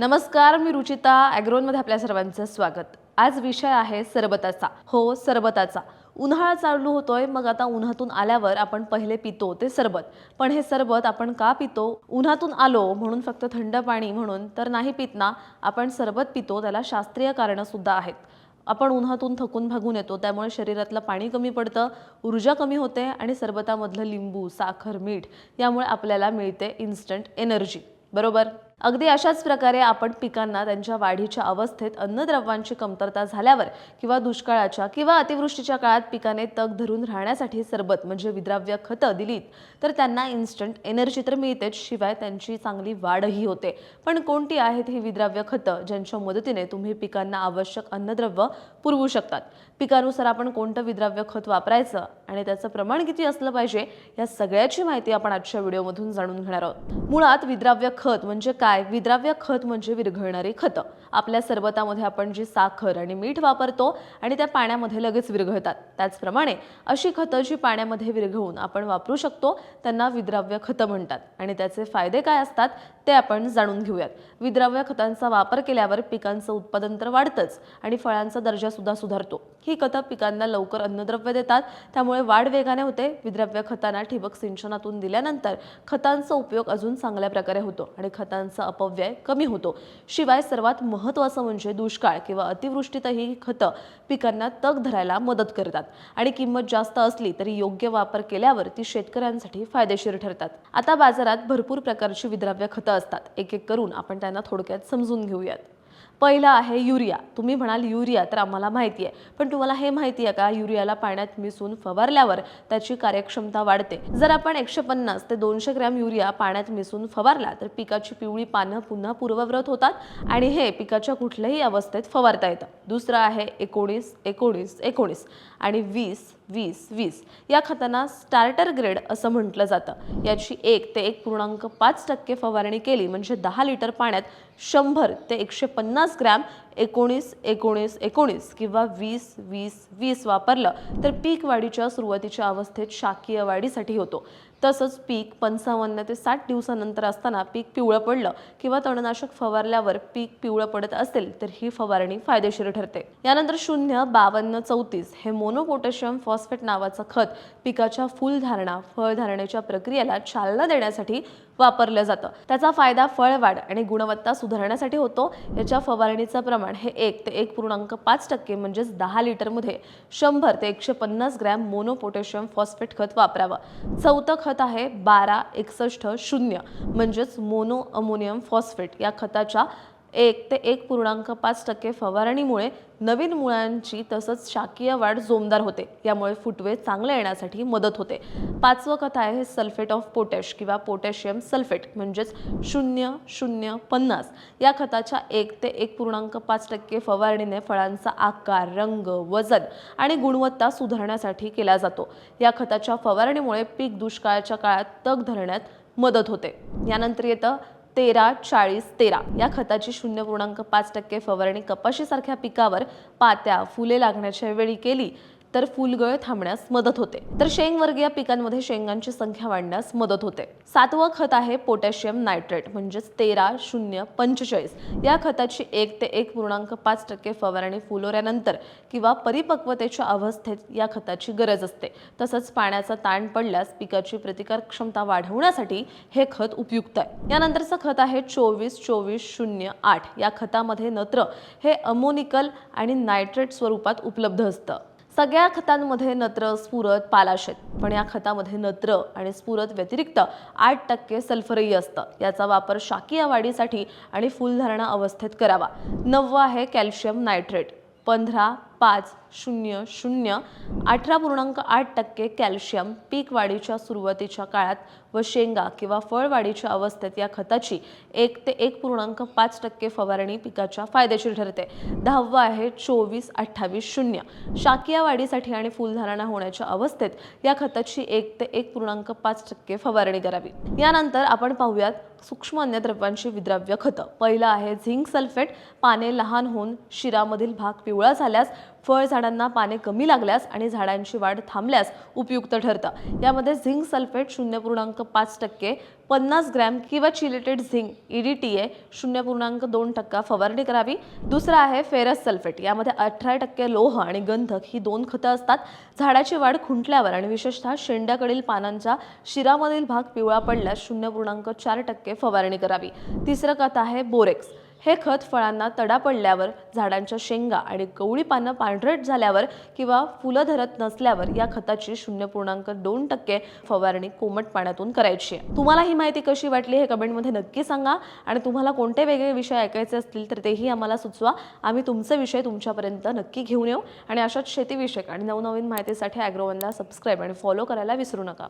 नमस्कार मी रुचिता ॲग्रोनमध्ये आपल्या सर्वांचं स्वागत. आज विषय आहे सरबताचा. हो सरबताचा. उन्हाळा चालू होतोय मग आता उन्हातून आल्यावर आपण पहिले पितो ते सरबत. पण हे सरबत आपण का पितो? उन्हातून आलो म्हणून फक्त थंड पाणी म्हणून तर नाही पित ना? आपण सरबत पितो त्याला शास्त्रीय कारणं सुद्धा आहेत. आपण उन्हातून थकून भागून येतो त्यामुळे शरीरातलं पाणी कमी पडतं ऊर्जा कमी होते आणि सरबतामधलं लिंबू साखर मीठ यामुळे आपल्याला मिळते इन्स्टंट एनर्जी बरोबर? अगदी अशाच प्रकारे आपण पिकांना त्यांच्या वाढीच्या अवस्थेत अन्नद्रव्यांची कमतरता झाल्यावर किंवा दुष्काळाच्या किंवा अतिवृष्टीच्या काळात पिकाने तग धरून राहण्यासाठी सरबत म्हणजे विद्राव्य खतं दिलीत तर त्यांना इन्स्टंट एनर्जी तर मिळतेच. शिवाय त्यांची चांगली वाढही होते. पण कोणती आहेत ही विद्राव्य खतं ज्यांच्या मदतीने तुम्ही पिकांना आवश्यक अन्नद्रव्य पुरवू शकतात? पिकानुसार आपण कोणतं विद्राव्य खत वापरायचं आणि त्याचं प्रमाण किती असलं पाहिजे या सगळ्याची माहिती आपण आजच्या व्हिडिओमधून जाणून घेणार आहोत. मुळात विद्राव्य खत म्हणजे काय? काय? विद्राव्य खत म्हणजे विरघळणारी खतं. आपल्या सरबतामध्ये आपण जी साखर आणि मीठ वापरतो आणि त्या पाण्यामध्ये लगेच विरघळतात. त्याचप्रमाणे अशी खतं जी पाण्यामध्ये विरघळून आपण वापरू शकतो त्यांना विद्राव्य खतं म्हणतात. आणि त्याचे फायदे काय असतात? ते आपण जाणून घेऊयात. विद्राव्य खतांचा वापर केल्यावर पिकांचं उत्पादन तर वाढतंच आणि फळांचा दर्जा सुद्धा सुधारतो. ही खतं पिकांना लवकर अन्नद्रव्य देतात. त्यामुळे वाढ वेगाने होते. विद्राव्य खतांना ठिबक सिंचनातून दिल्यानंतर खतांचा उपयोग अजून चांगल्या प्रकारे होतो आणि खतांचा अपव्यय कमी होतो. शिवाय सर्वात महत्त्वाचं म्हणजे दुष्काळ किंवा अतिवृष्टीतही ही खतं पिकांना तग धरायला मदत करतात. आणि किंमत जास्त असली तरी योग्य वापर केल्यावर ती शेतकऱ्यांसाठी फायदेशीर ठरतात. आता बाजारात भरपूर प्रकारची विद्राव्य खतं असतात एक एक करून आपण त्यांना थोडक्यात समजून घेऊयात. पहिलं आहे युरिया. तुम्ही म्हणाल युरिया तर आम्हाला माहिती आहे. पण तुम्हाला हे माहिती आहे का? युरियाला पाण्यात मिसळून फवारल्यावर त्याची कार्यक्षमता वाढते. जर आपण एकशे पन्नास ते दोनशे ग्रॅम युरिया पाण्यात मिसळून फवारला तर पिकाची पिवळी पानं पुन्हा पूर्वव्रत होतात आणि हे पिकाच्या कुठल्याही अवस्थेत फवारता येतं. दुसरं आहे एकोणीस एकोणीस एकोणीस आणि वीस वीस वीस. या खतांना स्टार्टर ग्रेड असं म्हटलं जातं. याची एक ते एक पूर्णांक पाच टक्के फवारणी केली म्हणजे दहा लिटर पाण्यात शंभर ते एकशे पन्नास ग्रॅम एकोणीस एकोणीस एकोणीस किंवा वीस वीस वीस वापरलं तर पीक वाढीच्या सुरुवातीच्या अवस्थेत शाकीय वाढीसाठी होतो. तसंच पीक पंचावन्न ते साठ दिवसानंतर असताना पीक पिवळं पडलं किंवा तणनाशक फवारल्यावर पीक पिवळं पडत असेल तर ही फवारणी फायदेशीर ठरते. यानंतर शून्य बावन्न चौतीस हे मोनोपोटॅशियम फॉस्फेट नावाचं खत पिकाच्या फुलधारणा फळधारणेच्या प्रक्रियेला चालना देण्यासाठी वापरलं जातं. त्याचा फायदा फळवाढ आणि गुणवत्ता सुधारण्यासाठी होतो. याच्या फवारणीचं प्रमाण हे एक ते एक पूर्णांक पाच टक्के म्हणजेच दहा लिटरमध्ये शंभर ते एकशे पन्नास ग्रॅम मोनोपोटॅशियम फॉस्फेट खत वापरावं. चौथं खत खत आहे बारा एकसष्ट शून्य म्हणजेच मोनो अमोनियम फॉस्फेट या खताच्या एक ते एक पूर्णांक पाच टक्के फवारणीमुळे नवीन मुळांची तसंच शाकीय वाढ जोमदार होते. यामुळे फुटवे चांगले येण्यासाठी मदत होते. पाचवं कथा आहे सल्फेट ऑफ पोटॅश किंवा पोटॅशियम सल्फेट म्हणजेच शून्य शून्य पन्नास. या खताच्या एक ते एक पूर्णांक पाच टक्के फवारणीने फळांचा आकार रंग वजन आणि गुणवत्ता सुधारण्यासाठी केला जातो. या खताच्या फवारणीमुळे पीक दुष्काळाच्या काळात तग धरण्यात मदत होते. यानंतर येतं तेरा चाळीस तेरा. या खताची शून्य पूर्णांक पाच टक्के फवारणी कपाशीसारख्या पिकावर पात्या फुले लागण्याच्या वेळी केली. तर फुलगळ थांबण्यास मदत होते. तर शेंगवर्गीय पिकांमध्ये शेंगांची संख्या वाढण्यास मदत होते. सातवं खत आहे पोटॅशियम नायट्रेट म्हणजेच तेरा शून्य पंचेचाळीस. या खताची एक ते एक पूर्णांक पाच टक्के फवारणी फुलोऱ्यानंतर किंवा परिपक्वतेच्या अवस्थेत या खताची गरज असते. तसंच पाण्याचा ताण पडल्यास पिकाची प्रतिकार क्षमता वाढवण्यासाठी हे खत उपयुक्त आहे. यानंतरचं खत आहे चोवीस चोवीस शून्य आठ. या खतामध्ये नत्र हे अमोनिकल आणि नायट्रेट स्वरूपात उपलब्ध असतं. सगळ्या खतांमध्ये नत्र स्फुरत पालाशेत पण या खतामध्ये नत्र आणि स्फुरत व्यतिरिक्त आठ टक्के सल्फरही असतं. याचा वापर शाकीय वाढीसाठी आणि फुलधारणा अवस्थेत करावा. नववं आहे कॅल्शियम नायट्रेट. पंधरा पाच शून्य शून्य अठरा पूर्णांक आठ टक्के कॅल्शियम पीक वाढीच्या सुरुवातीच्या काळात व शेंगा किंवा फळवाढीच्या अवस्थेत या खताची एक ते एक पूर्णांक पाच टक्के फवारणी पिकाच्या फायदेशीर ठरते. दहावं आहे चोवीस अठ्ठावीस शून्य. शाकीय वाढीसाठी आणि फुलधारणा होण्याच्या अवस्थेत या खताची एक ते एक पूर्णांक पाच टक्के फवारणी करावी. यानंतर आपण पाहूयात सूक्ष्म अन्नद्रव्यांची विद्राव्य खतं. पहिलं आहे झिंक सल्फेट. पाने लहान होऊन शिरामधील भाग पिवळा झाल्यास फळ झाडांना पाने कमी लागल्यास आणि झाडांची वाढ थांबल्यास उपयुक्त ठरतं. यामध्ये झिंक सल्फेट शून्य पूर्णांक पाच टक्के पन्नास ग्रॅम किंवा चिलेटेड झिंक ईडीटीए शून्य पूर्णांक दोन टक्का फवारणी करावी. दुसरं आहे फेरस सल्फेट. यामध्ये अठरा टक्के लोह आणि गंधक ही दोन खतं असतात. झाडाची वाढ खुंटल्यावर आणि विशेषतः शेंड्याकडील पानांचा शिरामधील भाग पिवळा पडल्यास शून्य पूर्णांक चार टक्के फवारणी करावी. तिसरं खत आहे बोरेक्स. हे खत फळांना तडा पडल्यावर झाडांच्या शेंगा आणि गवळी पानं पांढरट झाल्यावर किंवा फुलं धरत नसल्यावर या खताची शून्य पूर्णांक दोन टक्के फवारणी कोमट पाण्यातून करायची आहे. तुम्हाला ही माहिती कशी वाटली हे कमेंटमध्ये नक्की सांगा आणि तुम्हाला कोणते वेगळे विषय ऐकायचे असतील तर तेही आम्हाला सुचवा. आम्ही तुमचे विषय तुमच्यापर्यंत नक्की घेऊन येऊ आणि अशाच शेतीविषयक आणि नवनवीन माहितीसाठी ॲग्रोवनला सबस्क्राईब आणि फॉलो करायला विसरू नका.